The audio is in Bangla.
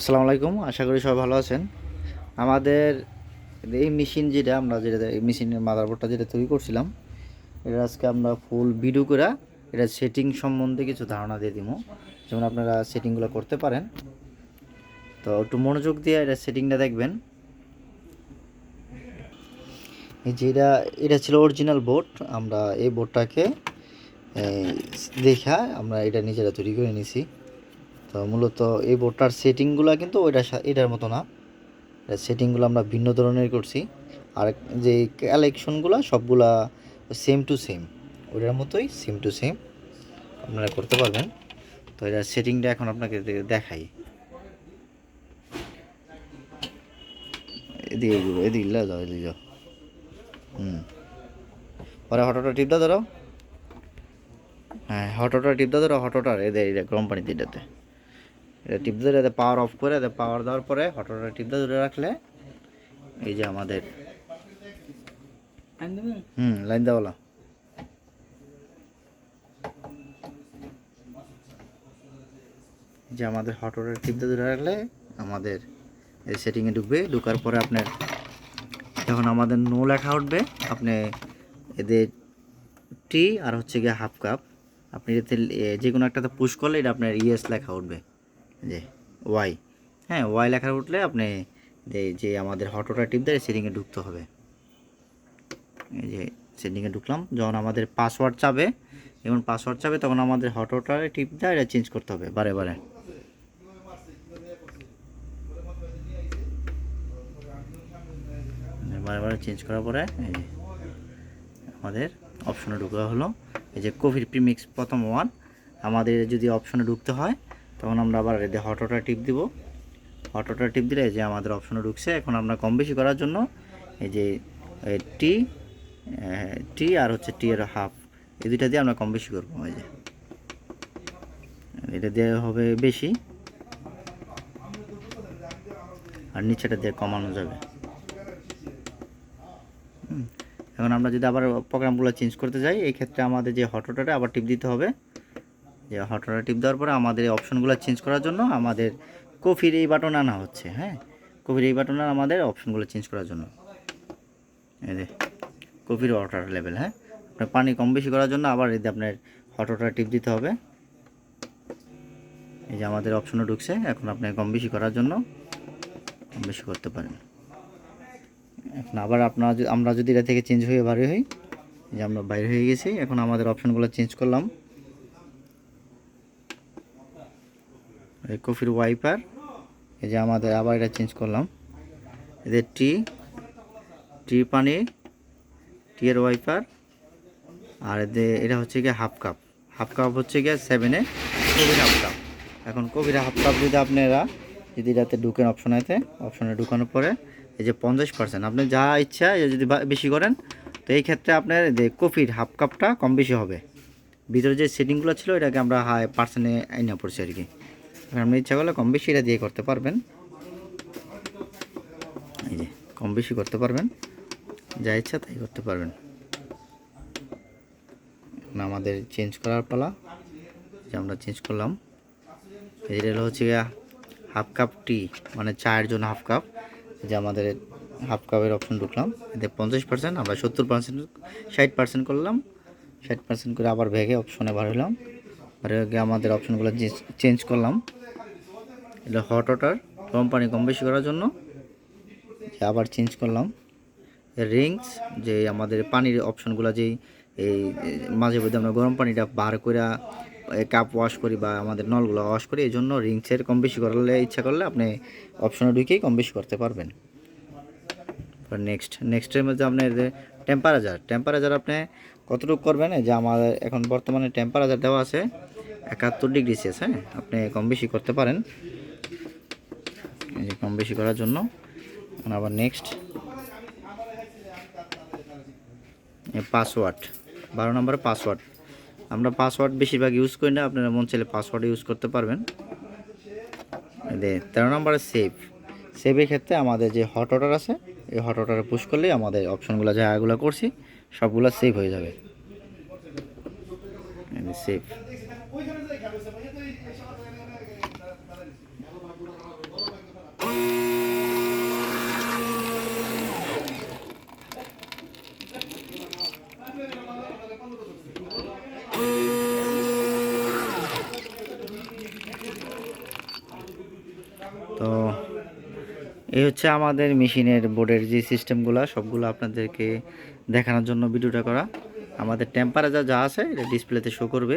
আসসালামু আলাইকুম, আশা করি সবাই ভালো আছেন। আমাদের এই মেশিন যেটা, আমরা যেটা মেশিনের মাদারবোর্ডটা যেটা তৈরি করছিলাম এটা আজকে আমরা ফুল ভিডিও করে এটা সেটিং সম্বন্ধে কিছু ধারণা দিয়ে দিব। যেমন আপনারা সেটিংগুলো করতে পারেন। তো একটু মনোযোগ দিয়ে এটা সেটিংটা দেখবেন। এই যে এটা এটা ছিল অরিজিনাল বোর্ড আমরা এই বোর্ডটাকে দেখা, আমরা এটা নিজেরা তৈরি করে নিছি। তো মূলত এই বোর্ডটার সেটিংগুলো কিন্তু ওইটা এটার মতো না। সেটিংগুলো আমরা ভিন্ন ধরনের করছি। আর যে কালেকশনগুলো সবগুলা সেম টু সেম ওইটার মতোই সেম টু সেম আপনারা করতে পারবেন। তো এটার সেটিংটা এখন আপনাকে দেখাই। এদিকে এগুলো যাও, এদিকে যাও। হুম। পরে হটোটা টিপটা ধরো। হ্যাঁ হটোটা টিপটা ধরো হটোটার এদের গরম পানিতে এটাতে। এটা টিপ ধরে এতে পাওয়ার অফ করে এতে পাওয়ার দেওয়ার পরে হটোটা টিপ ধরে রাখলে এই যে আমাদের হুম লাইন দেওয়ালা যে আমাদের হটোটা টিপ ধরে রাখলে আমাদের এই সেটিংয়ে ঢুকবে ঢুকার পরে আপনার যখন আমাদের নো লেখা উঠবে আপনি এদের টি আর হচ্ছে গিয়ে হাফ কাপ আপনি এতে যে কোনো একটাতে পুশ করলে এটা আপনার ইয়েস লেখা উঠবে। যে ওয়াই হ্যাঁ ওয়াই লেখা উঠলে আপনি যে যে আমাদের হটোটা টিপ দেয় সেটিংয়ে ঢুকতে হবে। এই যে সেটিংয়ে ঢুকলাম, যখন আমাদের পাসওয়ার্ড চাবে যেমন পাসওয়ার্ড চাবে, তখন আমাদের হটোটা টিপ দেয়, এটা চেঞ্জ করতে হবে, বারে বারে। বারে বারে চেঞ্জ করার পরে, এই যে, আমাদের অপশনে ঢোকা হলো, এই যে কোভিড প্রিমিক্স প্রথম ওয়ান আমাদের যদি অপশনে ঢুকতে হয় তখন আমরা আবার এই যে হটোটা টিপ দিব। হটোটা টিপ দিলে এই যে আমাদের অপশনে ঢুকছে। এখন আমরা কম বেশি করার জন্য এই যে টি টি আর হচ্ছে টি এর হাফ এই দুইটা দিয়ে আমরা কম বেশি করব, এই যে। এটা দিয়ে হবে বেশি। আর নিচেটা দিয়ে কমানো যাবে। এখন আমরা যদি আবার প্রোগ্রামগুলো চেঞ্জ করতে যাই, এই ক্ষেত্রে আমাদের যে হটোটাটা আবার টিপ দিতে হবে। যে হটোটা টিপ দেওয়ার পরে আমাদের এই অপশনগুলো চেঞ্জ করার জন্য আমাদের কফির এই বাটন আনা হচ্ছে হ্যাঁ? কফির এই বাটন আমাদের অপশনগুলো চেঞ্জ করার জন্য। এই যে কফির ওয়াটার লেভেল হ্যাঁ? আপনার পানি কম বেশি করার জন্য আবার যে আপনার হটোটা টিপ দিতে হবে। এই যে আমাদের অপশনও ঢুকছে, এখন আপনি কম বেশি করার জন্য কম বেশি করতে পারেন। এখন আবার আপনারা আমরা যদি এটা থেকে চেঞ্জ হয়ে বাইরে হই যে আমরা বাইরে হয়ে গেছি, এখন আমাদের অপশনগুলো চেঞ্জ করলাম। কফির ওয়াইপার এই যে আমাদের আবার এটা চেঞ্জ করলাম। এদের টি টি পানি টি এর ওয়াইপার আর এদের এটা হচ্ছে গিয়ে হাফ কাপ হাফ কাপ হচ্ছে গিয়ে সেভেনে কবির হাফ কাপ এখন কবির হাফ কাপ যদি আপনারা যদি এটাতে ঢুকেন অপশনেতে অপশনে ঢুকানোর পরে এই যে পঞ্চাশ পার্সেন্ট আপনি যা ইচ্ছা যদি বেশি করেন, তো এই ক্ষেত্রে আপনার যে কফির হাফ কাপটা কম বেশি হবে। ভিতরে যে সেটিংগুলো ছিল, এটাকে আমরা হাই পার্সেন্টে আইনা পড়ছি আর কি। আপনি ইচ্ছা করলে কম বেশি এটা দিয়ে করতে পারবেন। এই যে কম বেশি করতে পারবেন। যা ইচ্ছা তাই করতে পারবেন। আমাদের চেঞ্জ করার পালা, যে আমরা চেঞ্জ করলাম। এই যে হচ্ছে হাফ কাপ টি মানে চায়ের জন্য হাফ কাপ। যে আমাদের হাফ কাপের অপশন ঢুকলাম। এতে পঞ্চাশ পার্সেন্ট আমরা সত্তর পার্সেন্ট ষাট পার্সেন্ট করলাম। ষাট পার্সেন্ট করে আবার ভেগে অপশনে বার হলাম। আর গিয়ে আমাদের অপশনগুলো চেঞ্জ করলাম। এটা হট ওয়াটার গরম পানি কম বেশি করার জন্য। আবার চেঞ্জ করলাম। রিংস যে আমাদের পানির অপশনগুলো যেই, এই মাঝে মধ্যে আমরা গরম পানিটা বার করে কাপ ওয়াশ করি বা আমাদের নলগুলো ওয়াশ করি এই জন্য রিংসের কম বেশি করলে, ইচ্ছা করলে আপনি অপশনে ঢুকেই কম বেশি করতে পারবেন। নেক্সট নেক্সটের মধ্যে আপনার টেম্পারেচার টেম্পারেচার আপনি কতটুকু করবেন? যে আমাদের এখন বর্তমানে টেম্পারেচার দেওয়া আছে একাত্তর ডিগ্রি সেলসিয়াস হ্যাঁ? আপনি কম বেশি করতে পারেন। এই যে কম বেশি করার জন্য। আবার নেক্সট পাসওয়ার্ড বারো নম্বরে পাসওয়ার্ড আমরা পাসওয়ার্ড বেশিরভাগ ইউজ করি না, আপনারা মন চাইলে পাসওয়ার্ড ইউজ করতে পারবেন। যে তেরো নম্বরে সেভ সেভের ক্ষেত্রে আমাদের যে হট অর্ডার আছে, এই হট অর্ডারে পুশ করলেই আমাদের অপশনগুলো যাগুলো করছি, সবগুলো সেভ হয়ে যাবে। সেভ তো, এই হচ্ছে আমাদের মেশিনের বোর্ডের যে সিস্টেমগুলো, সবগুলো আপনাদেরকে দেখানোর জন্য ভিডিওটা করা। আমাদের টেম্পারেচার যা আছে, এটা ডিসপ্লেতে শো করবে।